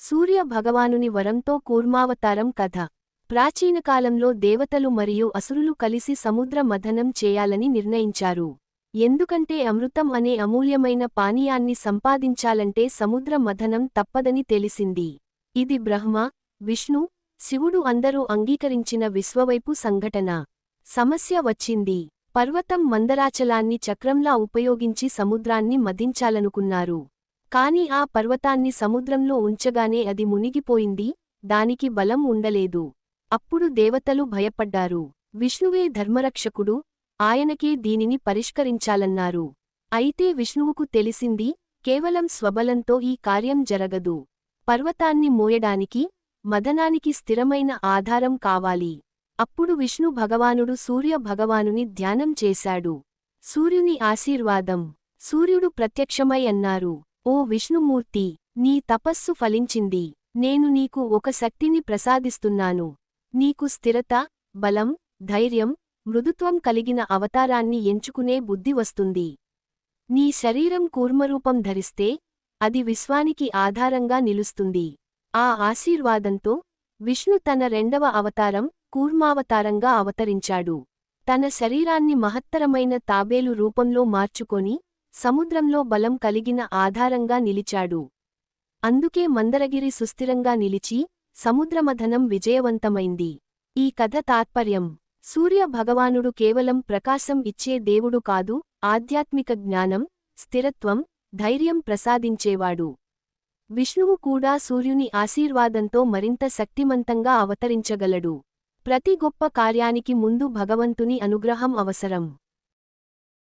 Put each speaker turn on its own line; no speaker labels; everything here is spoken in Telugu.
సూర్య భగవానుని వరంతో కూర్మావతారం కథ. ప్రాచీనకాలంలో దేవతలు మరియు అసురులు కలిసి సముద్ర మథనం చేయాలని నిర్ణయించారు. ఎందుకంటే అమృతం అనే అమూల్యమైన పానీయాన్ని సంపాదించాలంటే సముద్ర మథనం తప్పదని తెలిసింది. ఇది బ్రహ్మ విష్ణు శివుడు అందరూ అంగీకరించిన విశ్వవైపు సంఘటన. సమస్య వచ్చింది. పర్వతం మందరాచలాన్ని చక్రంలా ఉపయోగించి సముద్రాన్ని మదించాలనుకున్నారు కాని ఆ పర్వతాన్ని సముద్రంలో ఉంచగానే అది మునిగిపోయింది దానికి బలం ఉండలేదు. అప్పుడు దేవతలు భయపడ్డారు. విష్ణువే ధర్మరక్షకుడు ఆయనకే దీనిని పరిష్కరించాలన్నారు. అయితే విష్ణువుకు తెలిసింది కేవలం స్వబలంతో ఈ కార్యం జరగదు. పర్వతాన్ని మోయడానికి మదనానికి స్థిరమైన ఆధారం కావాలి. అప్పుడు విష్ణు భగవానుడు సూర్య భగవానుని ధ్యానం చేశాడు. సూర్యుని ఆశీర్వాదం. సూర్యుడు ప్రత్యక్షమై అన్నారు. ఓ విష్ణుమూర్తి నీ తపస్సు ఫలించింది. నేను నీకు ఒక శక్తిని ప్రసాదిస్తున్నాను. నీకు స్థిరత బలం ధైర్యం మృదుత్వం కలిగిన అవతారాన్ని ఎంచుకునే బుద్ధి వస్తుంది. నీ శరీరం కూర్మరూపం ధరిస్తే అది విశ్వానికి ఆధారంగా నిలుస్తుంది. ఆ ఆశీర్వాదంతో విష్ణు తన రెండవ అవతారం కూర్మావతారంగా అవతరించాడు. తన శరీరాన్ని మహత్తరమైన తాబేలు రూపంలో మార్చుకొని సముద్రంలో బలం కలిగిన ఆధారంగా నిలిచాడు. అందుకే మందరగిరి సుస్థిరంగా నిలిచి సముద్రమథనం విజయవంతమైంది. ఈ కథ తాత్పర్యం. సూర్య భగవానుడు కేవలం ప్రకాశం ఇచ్చే దేవుడు కాదు ఆధ్యాత్మిక జ్ఞానం స్థిరత్వం ధైర్యం ప్రసాదించేవాడు. విష్ణువు కూడా సూర్యుని ఆశీర్వాదంతో మరింత శక్తిమంతంగా అవతరించగలడు. ప్రతి గొప్ప కార్యానికి ముందు భగవంతుని అనుగ్రహం అవసరం.